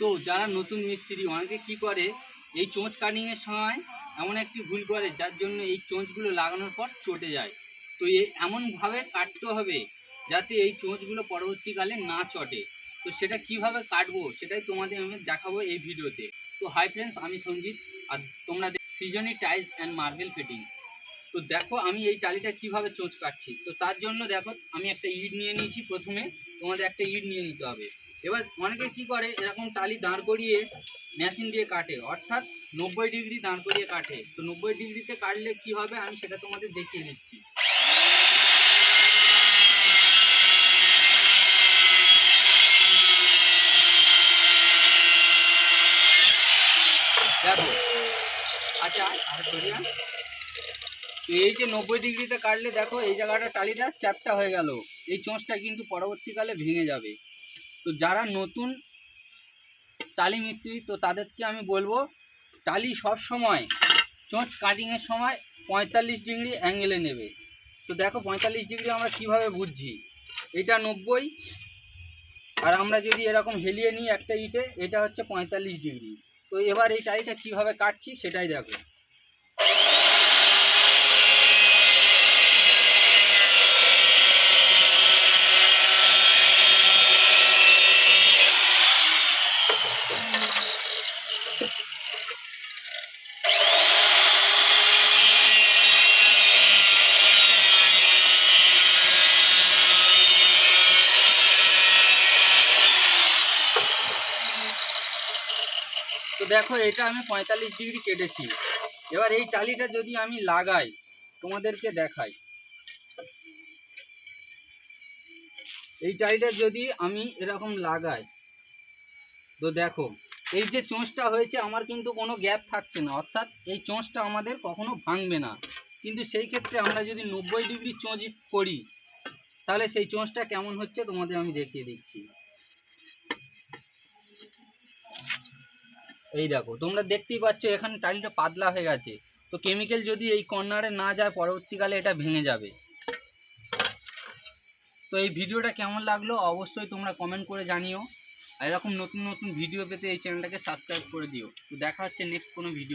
তো যারা নতুন মিস্ত্রি, অনেকে কি করে, এই চোঁচ কাটিংয়ের সময় এমন একটি ভুল করে, যার জন্য এই চোঁচগুলো লাগানোর পর চটে যায়। তো এই এমনভাবে কাটতে হবে যাতে এই চোঁচগুলো পরবর্তীকালে না চটে। তো সেটা কীভাবে কাটবো, সেটাই তোমাদের আমি দেখাবো এই ভিডিওতে। তো হাই ফ্রেন্ডস আমি সঞ্জিত, আর তোমরা সিজনি টাইলস অ্যান্ড মার্বেল ফিটিংস তো দেখো আমি এই টালিটা কীভাবে চোঁচ কাটছি। তো তার জন্য দেখো, আমি একটা ইট নিয়ে নিয়েছি প্রথমে, তোমাদের একটা ইট নিয়ে নিতে হবে। এবার অনেকে কি করে, এরকম টালি দাঁড় করিয়ে মেশিন দিয়ে কাটে, অর্থাৎ নব্বই ডিগ্রি দাঁড় করিয়ে কাটে। তো নব্বই ডিগ্রিতে কাটলে কি হবে, আমি সেটা তোমাদের দেখিয়ে দিচ্ছি। দেখো আচ্ছা তো এই যে নব্বই ডিগ্রিতে কাটলে দেখো, এই জায়গাটা টালিটা চ্যাপটা হয়ে গেল। এই চোঁচটা কিন্তু পরবর্তীকালে ভেঙে যাবে। তো যারা নতুন টালি মিস্ত্রি, তো তাদেরকে আমি বলব টালি সব সময়, চোঁচ কাটিংয়ের সময় পঁয়তাল্লিশ ডিগ্রি অ্যাঙ্গেলে নেবে। তো দেখো পঁয়তাল্লিশ ডিগ্রি আমরা কীভাবে বুঝছি? এটা নব্বই, আর আমরা যদি এরকম হেলিয়ে নিই একটা ইটে, এটা হচ্ছে পঁয়তাল্লিশ ডিগ্রি। তো এবার এই টালিটা কীভাবে কাটছি সেটাই দেখো। তো দেখো, এটা আমি পঁয়তাল্লিশ ডিগ্রি কেটেছি। এবার এই টালিটা যদি আমি লাগাই, তোমাদেরকে দেখাই। এই টালিটা যদি আমি এরকম লাগাই, তো দেখো এই যে চোঁচটা হয়েছে, আমার কিন্তু কোনো গ্যাপ থাকছে না। অর্থাৎ এই চোঁচটা আমাদের কখনো ভাঙবে না। কিন্তু সেই ক্ষেত্রে আমরা যদি নব্বই ডিগ্রি চোঁচ করি, তাহলে সেই চোঁচটা কেমন হচ্ছে তোমাদের আমি দেখিয়ে দিচ্ছি। এই দেখো, তোমরা দেখতেই পাচ্ছ এখানে টাইলটা পাতলা হয়ে গেছে। তো কেমিক্যাল যদি এই কর্নারে না যায়, পরবর্তীকালে এটা ভেঙে যাবে। তো এই ভিডিওটা কেমন লাগল অবশ্যই তোমরা কমেন্ট করে জানিও। আর এরকম নতুন নতুন ভিডিও পেতে এই চ্যানেলটাকে সাবস্ক্রাইব করে দিও। তো দেখা হচ্ছে নেক্সট কোনো ভিডিও